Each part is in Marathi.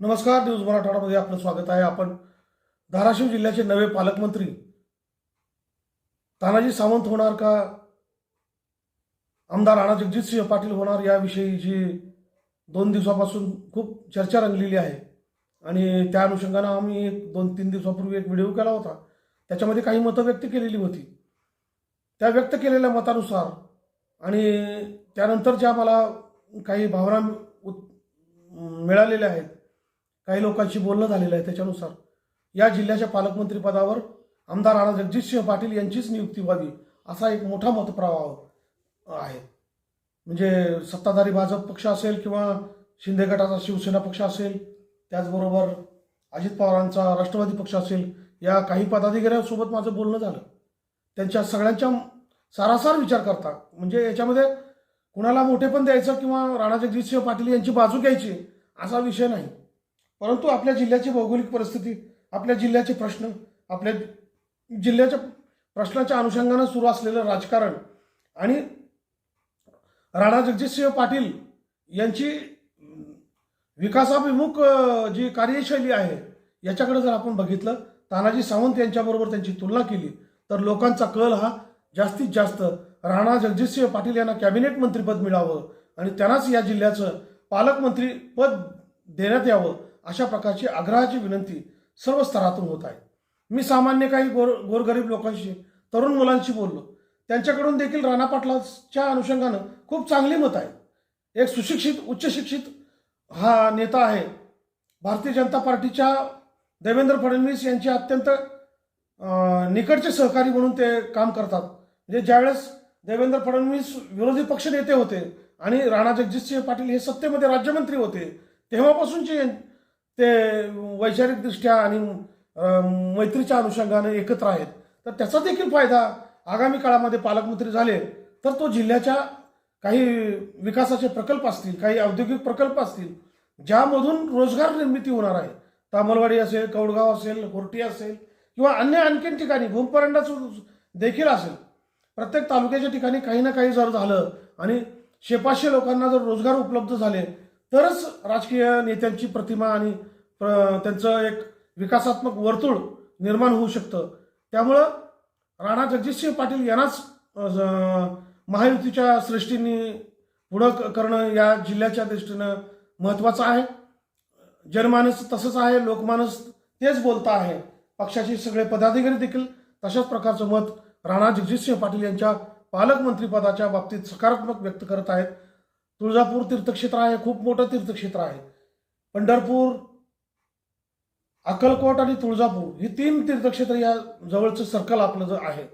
नमस्कार न्यूज मराठवाडामध्ये आपलं स्वागत आहे. आपण धाराशिव जिल्ह्याचे नवे पालकमंत्री तानाजी सावंत होणार का? आमदार राणा जगजितसिंह पाटील होणार याविषयी जी दोन दिवसापासून खूप चर्चा रंगलेली आहे. आणि त्या अनुषंगानं आम्ही एक दोन तीन दिवसापूर्वी एक व्हिडिओ केला होता. त्याच्यामध्ये काही मतं व्यक्त केलेली होती. त्या व्यक्त केलेल्या मतानुसार आणि त्यानंतर ज्या मला काही भावना उत- मिळालेल्या आहेत. काही लोकांशी बोलणं झालेलं आहे त्याच्यानुसार. या जिल्ह्याच्या पालकमंत्री पदावर आमदार राणा जगजितसिंह पाटील यांचीच नियुक्ती व्हावी असा एक मोठा मतप्रवाह आहे. म्हणजे सत्ताधारी भाजप पक्ष असेल किंवा शिंदे गटाचा शिवसेना पक्ष असेल त्याचबरोबर अजित पवारांचा राष्ट्रवादी पक्ष असेल या काही पदाधिकाऱ्यांसोबत माझं बोलणं झालं. त्यांच्या सगळ्यांच्या सारासार विचार करता म्हणजे याच्यामध्ये कुणाला मोठे पण द्यायचं किंवा राणा जगजितसिंह पाटील यांची बाजू घ्यायची असा विषय नाही. परंतु आपल्या जिल्ह्याची भौगोलिक परिस्थिती आपल्या जिल्ह्याचे प्रश्न आपल्या जिल्ह्याच्या प्रश्नाच्या अनुषंगानं सुरू असलेलं राजकारण आणि राणा जगजितसिंह पाटील यांची विकासाभिमुख जी कार्यशैली आहे याच्याकडे जर आपण बघितलं तानाजी सावंत यांच्याबरोबर त्यांची तुलना केली तर लोकांचा कल हा जास्तीत जास्त राणा जगजितसिंह पाटील यांना कॅबिनेट मंत्रीपद मिळावं आणि त्यांनाच या जिल्ह्याचं पालकमंत्री पद देण्यात यावं अशा प्रकारची आग्रहाची विनंती सर्व स्तरातून होत आहे. मी सामान्य काही गोर गोरगरीब लोकांशी तरुण मुलांशी बोललो. त्यांच्याकडून देखील राणा पाटलाच्या अनुषंगानं खूप चांगली मत आहे एक सुशिक्षित उच्च शिक्षित हा नेता आहे. भारतीय जनता पार्टीच्या देवेंद्र फडणवीस यांचे अत्यंत निकटचे सहकारी म्हणून ते काम करतात. म्हणजे ज्यावेळेस देवेंद्र फडणवीस विरोधी पक्षनेते होते आणि राणा जगजितसिंह पाटील हे सत्तेमध्ये राज्यमंत्री होते तेव्हापासूनचे ते वैचारिकदृष्ट्या आणि मैत्रीच्या अनुषंगाने एकत्र आहेत. तर त्याचा देखील फायदा आगामी काळामध्ये पालकमंत्री झाले तर तो जिल्ह्याच्या काही विकासाचे प्रकल्प असतील काही औद्योगिक प्रकल्प असतील ज्यामधून रोजगार निर्मिती होणार आहे. तामलवाडी असेल कौडगाव असेल होर्टी असेल किंवा अन्य आणखीन ठिकाणी भूमपरंडाचं देखील असेल. प्रत्येक तालुक्याच्या ठिकाणी काही ना काही जर झालं आणि शेपाशे लोकांना जर रोजगार उपलब्ध झाले तरच राजकीय नेत्यांची प्रतिमा आणि त्यांचं एक विकासात्मक वर्तुळ निर्माण होऊ शकतं. त्यामुळं राणा जगजितसिंह पाटील यांनाच महायुतीच्या सृष्टींनी पुढं क- करणं या जिल्ह्याच्या दृष्टीनं महत्त्वाचं आहे. जनमानस तसंच आहे लोकमानस तेच बोलतं आहे. पक्षाचे सगळे पदाधिकारी देखील तशाच प्रकारचं मत राणा जगजितसिंह पाटील यांच्या पालकमंत्रीपदाच्या बाबतीत सकारात्मक व्यक्त करत आहेत. तुळजापूर तीर्थक्षेत्र आहे खूप मोठं तीर्थक्षेत्र आहे. पंढरपूर अक्कलकोट आणि तुळजापूर ही तीन तीर्थक्षेत्र या जवळचं सर्कल आपलं जे आहे.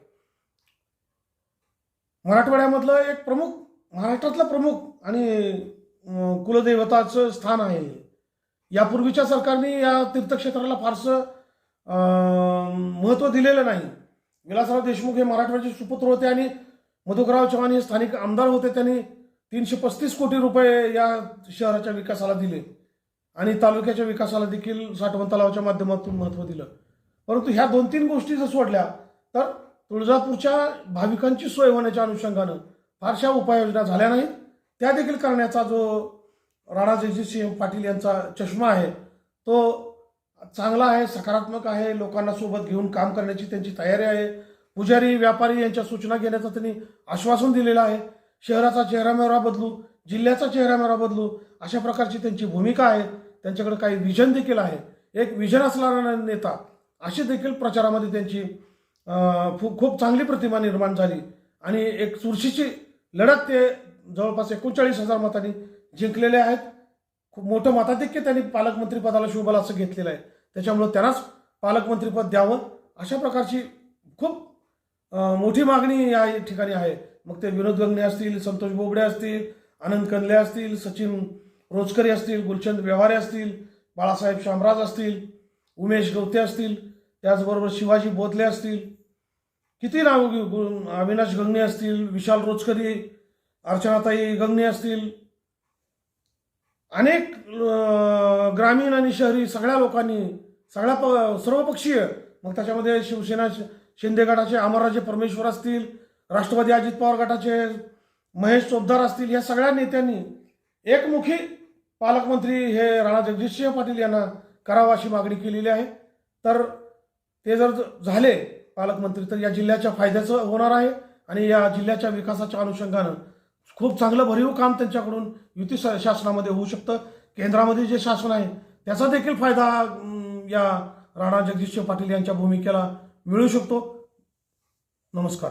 मराठवाड्यामधलं एक प्रमुख महाराष्ट्रातलं प्रमुख आणि कुलदेवताचं कुलदैवताचं स्थान आहे. यापूर्वीच्या सरकारने या तीर्थक्षेत्राला फारसं महत्त्व दिलेलं नाही. विलासराव देशमुख हे मराठवाड्याचे सुपुत्र होते आणि मधुकरराव चव्हाण हे स्थानिक आमदार होते. त्यांनी तीनशे पस्तीस कोटी रुपये या शहराच्या विकासाला दिले. आणि तालुक्याच्या विकासाला देखील साठवण तलावाच्या माध्यमातून महत्त्व दिलं. परंतु ह्या दोन तीन गोष्टी जर सोडल्या तर तुळजापूरच्या भाविकांची सोय होण्याच्या अनुषंगानं फारशा उपाययोजना झाल्या नाहीत. त्या देखील करण्याचा जो राणा जयजीसिंह पाटील यांचा चष्मा आहे तो चांगला आहे सकारात्मक आहे लोकांना सोबत घेऊन काम करण्याची त्यांची तयारी आहे. पुजारी व्यापारी यांच्या सूचना घेण्याचं त्यांनी आश्वासन दिलेलं आहे. शहराचा चेहरामेहरा बदलू जिल्ह्याचा चेहरामेहरा बदलू अशा प्रकारची त्यांची भूमिका आहे. त्यांच्याकडे काही विजन देखील आहे. एक विजन असणारा नेता अशी देखील प्रचारामध्ये त्यांची खूप खूप चांगली प्रतिमा निर्माण झाली. आणि एक चुरशीची लढत ते जवळपास एकोणचाळीस हजार मतांनी जिंकलेले आहेत. खूप मोठं मताधिक्य त्यांनी पालकमंत्रीपदाला पदाला असं घेतलेलं आहे. त्याच्यामुळं त्यांनाच पालकमंत्रीपद द्यावं अशा प्रकारची खूप मोठी मागणी या ठिकाणी आहे. मग ते विनोद गंगणे असतील संतोष बोबडे असतील आनंद कंदले असतील सचिन रोजकरी असतील गुलचंद व्यवहारे असतील बाळासाहेब शामराज असतील उमेश गवते असतील त्याचबरोबर शिवाजी बोधले असतील किती नाव गु- अविनाश गंगणे असतील विशाल रोजकरी अर्चनाताई गंगणे असतील. अनेक ग्रामीण आणि शहरी सगळ्या लोकांनी सगळ्या प सर्वपक्षीय मग त्याच्यामध्ये शिवसेना शिंदे गटाचे अमरराजे परमेश्वर असतील राष्ट्रवादी अजित पवार गटाचे महेश चोपदार असतील या सगळ्या नेत्यांनी एकमुखी पालकमंत्री हे राणा जगजितसिंह पाटील यांना करावं अशी मागणी केलेली आहे. तर ते जर झाले पालकमंत्री तर या जिल्ह्याच्या फायद्याचं होणार आहे आणि या जिल्ह्याच्या विकासाच्या अनुषंगानं खूप चांगलं भरीव काम त्यांच्याकडून युती शासनामध्ये होऊ शकतं. केंद्रामध्ये जे शासन आहे त्याचा देखील फायदा या राणा जगदीशसिंह पाटील यांच्या भूमिकेला मिळू शकतो. नमस्कार.